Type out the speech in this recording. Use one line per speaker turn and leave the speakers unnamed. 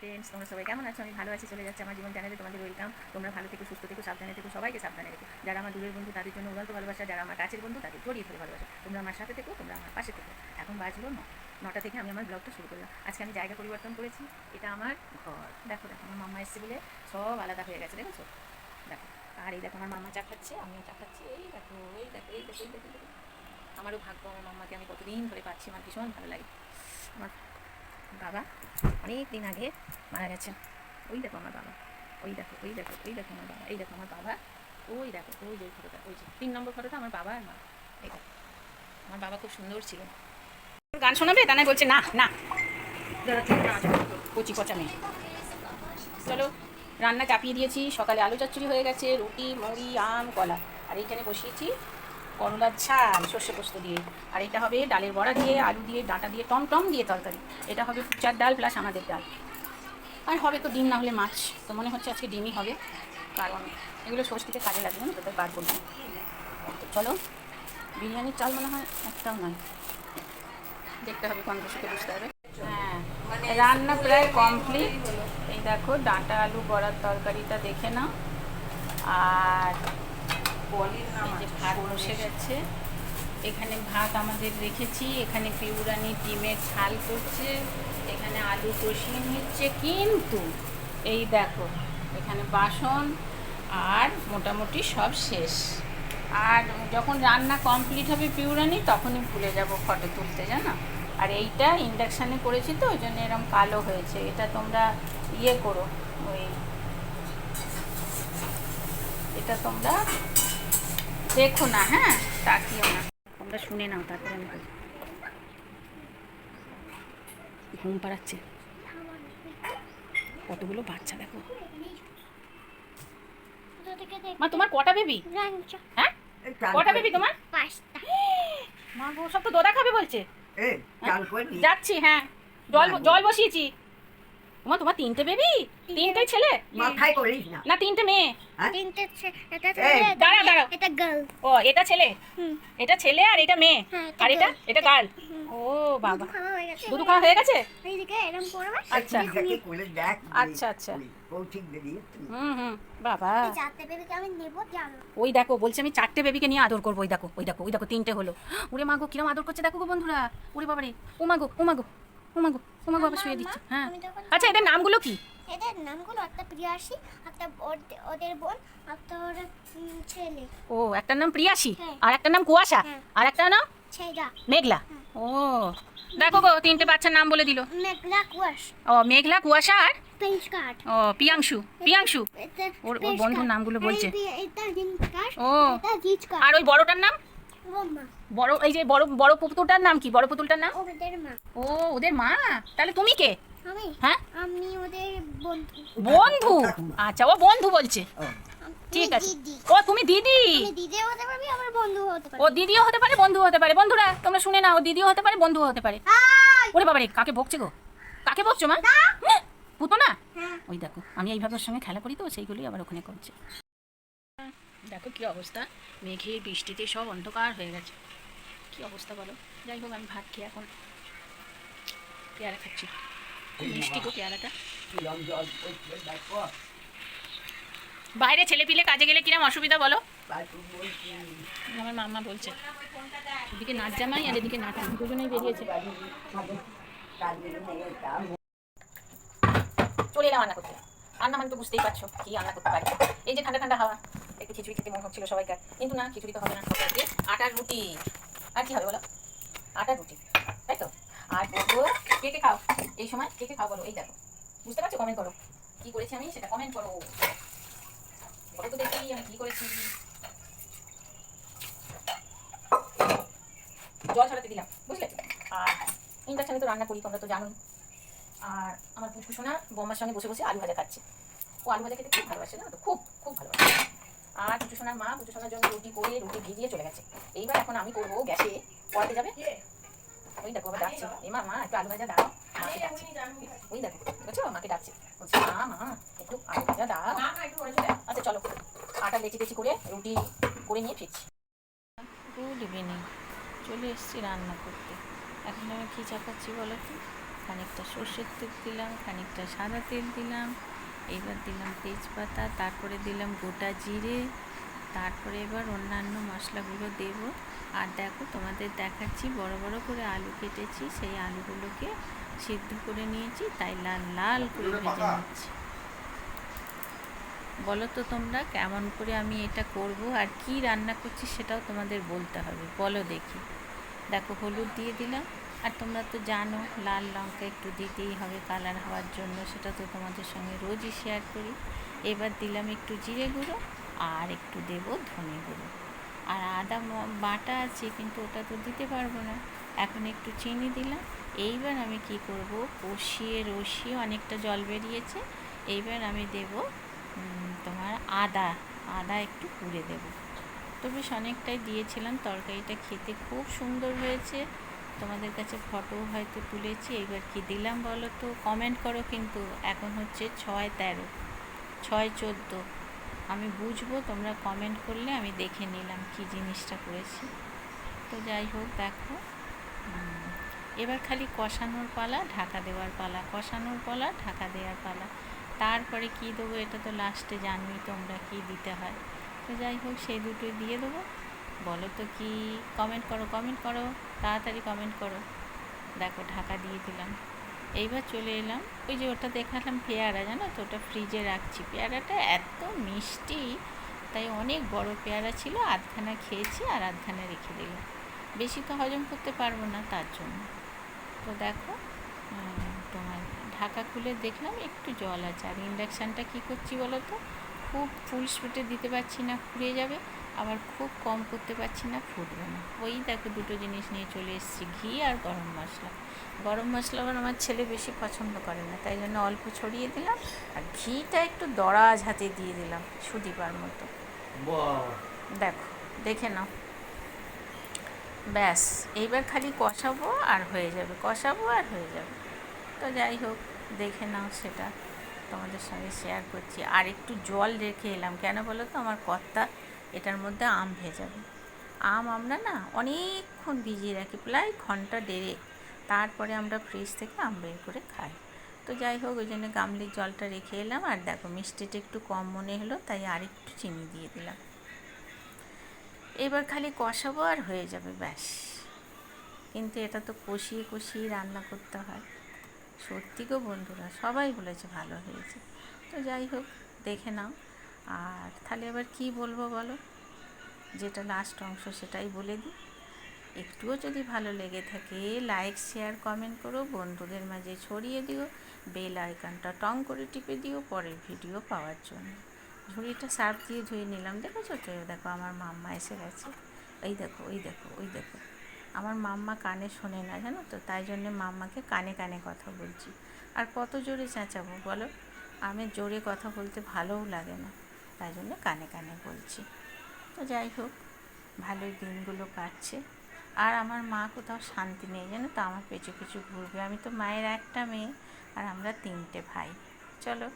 Friends তোমরা সবাই কেমন আছো? আমি ভালো আছি, চলে যাচ্ছে আমার জীবন চ্যানেলে। তোমাদের ওয়েলকাম তোমরা ভালো থেকো, সুস্থ থেকো, সাবধানে থেকো, সবাইকে সাবধানে রেখো। যারা আমার দূরের বন্ধু, তাদের জন্য উদান্ত ভালোবাসা। যারা আমার কাছের বন্ধু, তাদের জড়িয়ে ধরে ভালোবাসা। তোমরা আমার সাথে থেকো, তোমরা আমার পাশে থেকো। এখন বাজলো ন। নটা থেকে আমি আমার ব্লগটা শুরু করলাম। আজকে আমি জায়গা পরিবর্তন করেছি। এটা আমার ঘর। দেখো দেখো, আমার মাম্মা এসছে বলে সব আলাদা হয়ে গেছে, দেখেছ? দেখো, আর এই দেখো, আমার মাম্মা চা খাচ্ছে, আমিও চা খাচ্ছি। এই দেখো এই দেখো এই দেখো এই দেখো। আমারও ভাগ্য, আমার মাম্মাকে আমি কতদিন ধরে পাচ্ছি, আমার ভীষণ ভালো লাগে। আমার বাবা, অনেক দিন আগে মারা গেছেন। ওই দেখো আমার বাবা, ওই দেখো ওই দেখো ওই দেখো আমার বাবা, এই দেখো আমার বাবা, ওই দেখো, ওই যে ফটোটা, ওই যে, তিন নম্বর ফটোটা আমার বাবা আর মা, এই দেখো। আমার বাবা খুব সুন্দর ছিল। গান শোনাবে? তা নয় বলছে, না না। কচি কচা মেয়ে। চলো, রান্না চাপিয়ে দিয়েছি, সকালে আলু চচ্চড়ি হয়ে গেছে, রুটি, মুড়ি, আম, কলা। আর এইখানে বসিয়েছি করলার ছাল, সর্ষে পোস্ত দিয়ে। আর এটা হবে ডালের বড়া দিয়ে, আলু দিয়ে, ডাঁটা দিয়ে, টম টম দিয়ে তরকারি। এটা হবে ফুচার ডাল প্লাস আমাদের ডাল। আর হবে তো ডিম না হলে মাছ। তো মনে হচ্ছে আজকে ডিমই হবে। কারণ এগুলো ষষ্ঠীতে কাজে লাগবে না তো বার করব চলো, বিরিয়ানির চাল মনে হয় একটাও নয়। দেখতে হবে কোন বসে বুঝতে হবে। হ্যাঁ রান্না প্রায় কমপ্লিট এই দেখো, ডাঁটা, আলু, বড়ার তরকারিটা দেখে নাও। আর ভাত বসে গেছে। এখানে ভাত আমাদের রেখেছি এখানে পিউরানি ডিমের ঝাল করছে এখানে আলু কষিয়ে নিচ্ছে কিন্তু এই দেখো এখানে বাসন আর মোটামুটি সব শেষ। আর যখন রান্না কমপ্লিট হবে পিউরানি তখনই ভুলে যাব ফটো তুলতে জানো? আর এইটা ইন্ডাকশানে করেছি তো ওই জন্য এরকম কালো হয়েছে। এটা তোমরা ইয়ে করো ওই এটা তোমরা দেখো না হ্যাঁ? তাকিও না। তোমরা শুনে নাও তারপরে আমি বলি। ঘুম পাড়াচ্ছে। কতগুলো বাচ্চা দেখো। মা তোমার কটা বেবি হ্যাঁ? কটা বেবি তোমার? মা গো সব তো দোদা খাবে বলছে। যাচ্ছি হ্যাঁ। জল জল বসিয়েছি। তোমার তোমার তিনটে বেবি তিনটে ছেলে?
মাথায় করিস না।
না তিনটে মেয়ে।
তিনটে ছে- এটা ছেলে, এটা
দাঁড়াও,
মেয়ে,
দাঁড়াও।
এটা গার্ল
ও এটা ছেলে?
হুম।
এটা ছেলে আর এটা মেয়ে?
হ্যাঁ, এটা
আর এটা? এটা গার্ল ও বাবা।
খাওয়া হয়ে গেছে।
দুধু খাওয়া হয়ে গেছে?
এইদিকে এরকম করবে
আচ্ছা।
দেখ
আচ্ছা, আচ্ছা।
কৌশিক বেরিয়ে
হুম হুম। বাবা।
এই চারটে বেবিকে আমি নেব জানো
ওই দেখো বলছে আমি চারটে বেবিকে নিয়ে আদর করব ওই দেখো ওই দেখো ওই দেখো তিনটে হলো। ওরে মাগো কিরম আদর করছে দেখো গো বন্ধুরা। ওরে বাবারে ও মাগো ও মাগো ও মাগো মাগো আবার শুয়ে দিচ্ছে। হ্যাঁ। আচ্ছা এদের নামগুলো কি?
এদের নামগুলো একটা প্রিয়াসী একটা ওদের বোন একটা ওর ছেলে।
ও একটার নাম প্রিয়াসী
হ্যাঁ।
আর একটার নাম কুয়াশা
হ্যাঁ।
আর একটা নাম মেঘলা। ও দেখো গো তিনটে বাচ্চার নাম বলে দিল।
মেঘলা কুয়াশ।
ও মেঘলা কুয়াশা আর? ও পিয়াংশু পিয়াংশু। ওর- বন্ধুর নামগুলো বলছে। ও। আর ওই বড়টার নাম? বড় এই যে বড় বড় পুতুলটার নাম কি? বড় পুতুলটার নাম?
ওদের মা।
ও ওদের মা? তাহলে তুমি কে?
আমি?
হ্যাঁ?
আমি ওদের বন্ধু।
বন্ধু? আচ্ছা ও বন্ধু বলছে। ঠিক আছে। ও তুমি দিদি?
দিদিও হতে পারবি আমার বন্ধু হতে
ও দিদিও হতে পারে বন্ধু হতে পারে। বন্ধুরা তোমরা শুনে নাও দিদিও হতে পারে বন্ধু হতে পারে। ওরে বাবারে কাকে বকছে গো? কাকে বকছো মা? পুতো না
হ্যাঁ।
ওই দেখো আমি এইভাবে ওর সঙ্গে খেলা করি তো সেইগুলোই আবার ওখানে করছে। দেখো কি অবস্থা। মেঘের বৃষ্টিতে সব অন্ধকার হয়ে গেছে। কি অবস্থা বলো? যাই হোক, আমি ভাত খেয়ে এখন পেয়ারা খাচ্ছি। মিষ্টি গো পেয়ারাটা। বাইরে ছেলে পিলে কাজে গেলে কিরম অসুবিধা বলো? আমার মাম্মা বলছে, এদিকে নাচ জামাই আর এদিকে নাচ দুজনেই বেরিয়েছে। চলে এলাম রান্না করতে। রান্না মানে তো বুঝতেই পারছ কি রান্না করতে পারি। এই যে ঠান্ডা ঠান্ডা হাওয়া। একটু খিচুড়ি খেতে মনে হচ্ছিল সবাইকার। কিন্তু না, খিচুড়ি তো হবে না সবাইকে। আটার রুটি। আর কি হবে বলো? আটার রুটি। তাই তো? আর বলব, কে কে খাও? এই সময় কে খাও বলো? এই দেখো। বুঝতে পারছ? কমেন্ট করো। কি করেছি আমি সেটা কমেন্ট করো। তো দেখি আমি কি করেছি। জল ছড়াতে দিলাম, বুঝলে? আর ইন্ডাকশানে তো রান্না করি, তোমরা তো জানোই। আর আমার পুচকু সোনা সঙ্গে বসে বসে আলু ভাজা খাচ্ছে। ও আলু ভাজা খেতে খুব ভালোবাসে না তো? খুব খুব ভালোবাসে। আর পুচু সোনার মা পুচু সোনার জন্য রুটি করে রুটি ভিজিয়ে চলে গেছে। এইবার এখন আমি করব গ্যাসে। পড়াতে যাবে? ওই দেখো আবার ডাকছে। এমা মা একটু আলু ভাজা দাও। মাকে ডাকছে। ওই দেখো বুঝছ? মাকে ডাকছে। বলছে মা মা একটু আলু ভাজা দাও। আচ্ছা চলো। আটা লেচি টেচি করে রুটি করে নিয়ে ফিরছি। Good evening. চলে এসেছি রান্না করতে। এখন আমি কী চাপাচ্ছি বলো তো?
খানিকটা সর্ষের তেল দিলাম খানিকটা সাদা তেল দিলাম। এবার দিলাম তেজপাতা তারপরে দিলাম গোটা জিরে তারপরে এবার অন্যান্য মশলাগুলো দেব। আর দেখো তোমাদের দেখাচ্ছি বড় বড় করে আলু কেটেছি সেই আলুগুলোকে সিদ্ধ করে নিয়েছি তাই লাল লাল করে ভেজে নিচ্ছি। বলো তো তোমরা কেমন করে আমি এটা করব আর কি রান্না করছি সেটাও তোমাদের বলতে হবে। বলো দেখি। দেখো হলুদ দিয়ে দিলাম। আর তোমরা তো জানো, লাল লঙ্কা একটু দিতেই হবে কালার হওয়ার জন্য, সেটা তো তোমাদের সঙ্গে রোজই শেয়ার করি। এবার দিলাম একটু জিরে গুঁড়ো আর একটু দেব ধনে গুঁড়ো। আর আদা বাটা আছে, কিন্তু ওটা তো দিতে পারব না। এখন একটু চিনি দিলাম। এইবার আমি কি করব? কষিয়ে রসিয়ে অনেকটা জল বেরিয়েছে। এইবার আমি দেব তোমার আদা। আদা একটু পুড়ে দেব। তো বেশ অনেকটাই দিয়েছিলাম, তরকারিটা খেতে খুব সুন্দর হয়েছে। তোমাদের কাছে ফটো হয়তো তুলেছি, এবার কি দিলাম বলো তো? কমেন্ট করো কিন্তু, এখন হচ্ছে ছয় তেরো, ছয় চোদ্দ। আমি বুঝব, তোমরা কমেন্ট করলে আমি দেখে নিলাম কি জিনিসটা করেছি। তো যাই হোক, দেখো। এবার খালি কষানোর পালা, ঢাকা দেওয়ার পালা, কষানোর পালা, ঢাকা দেওয়ার পালা। তারপরে কি দেবো এটা তো লাস্টে জানোই তোমরা কি দিতে হয়। তো যাই হোক, সেই দুটোই দিয়ে দেবো। বলো তো কি? কমেন্ট করো কমেন্ট করো, তাড়াতাড়ি কমেন্ট করো। দেখো, ঢাকা দিয়ে দিলাম। এইবার চলে এলাম। ওই যে ওটা দেখালাম পেয়ারা, জানো তো? ওটা ফ্রিজে রাখছি। পেয়ারাটা এত মিষ্টি, তাই অনেক বড় পেয়ারা ছিল, আধখানা খেয়েছি আর আধখানা রেখে দিলাম। বেশি তো হজম করতে পারব না তার জন্য। তো দেখো তোমার ঢাকা খুলে দেখলাম একটু জল আছে। আর ইন্ডাকশানটা কী করছি বলো তো? খুব ফুল স্পিডে দিতে পারছি না ফুরিয়ে যাবে। আবার খুব কম করতে পারছি না ফুটবে না। ওই দেখো দুটো জিনিস নিয়ে চলে এসেছি ঘি আর গরম মশলা। গরম মশলা আবার আমার ছেলে বেশি পছন্দ করে না তাই জন্য অল্প ছড়িয়ে দিলাম আর ঘিটা একটু দরাজ হাতে দিয়ে দিলাম সুদীপার মতো। দেখো দেখে নাও। ব্যাস এইবার খালি কষাবো আর হয়ে যাবে কষাবো আর হয়ে যাবে। তো যাই হোক দেখে নাও সেটা তোমাদের সঙ্গে শেয়ার করছি। আর একটু জল রেখে এলাম কেন বলো তো? আমার কর্তা এটার মধ্যে আম ভেজাবে আম আমরা না অনেকক্ষণ ভিজিয়ে রাখি, প্রায় ঘণ্টা দেড়েক। তারপরে আমরা ফ্রিজ থেকে আম বের করে খাই। তো যাই হোক, ওই জন্য গামলির জলটা রেখে এলাম। আর দেখো, মিষ্টিটা একটু কম মনে হলো, তাই আর একটু চিনি দিয়ে দিলাম। এবার খালি কষাবো আর হয়ে যাবে ব্যাস। কিন্তু এটা তো কষিয়ে কষিয়ে রান্না করতে হয়। সত্যি গো বন্ধুরা, সবাই বলেছে ভালো হয়েছে। তো যাই হোক, দেখে নাও। আর তাহলে এবার কি বলব বলো? যেটা লাস্ট অংশ সেটাই বলে দিই। একটুও যদি ভালো লেগে থাকে লাইক শেয়ার কমেন্ট করো, বন্ধুদের মাঝে ছড়িয়ে দিও বেল আইকনটা টং করে টিপে দিও, পরের ভিডিও পাওয়ার জন্য। ঝুড়িটা সার্ফ দিয়ে ধুয়ে নিলাম, দেখেছ তো? দেখো, আমার মাম্মা এসে গেছে। এই দেখো ওই দেখো ওই দেখো। আমার মাম্মা কানে শোনে না, জানো তো? তাই জন্য মাম্মাকে কানে কানে কথা বলছি। আর কত জোরে চেঁচাবো বলো? আমি জোরে কথা বলতে ভালোও লাগে না। তাই জন্য কানে কানে বলছি। তো যাই হোক, ভালোই দিনগুলো কাটছে। আর আমার মা কোথাও শান্তি নেই, জানো তো? আমার পেছু পিছু ঘুরবে। আমি তো মায়ের একটা মেয়ে, আর আমরা তিনটে ভাই। চলো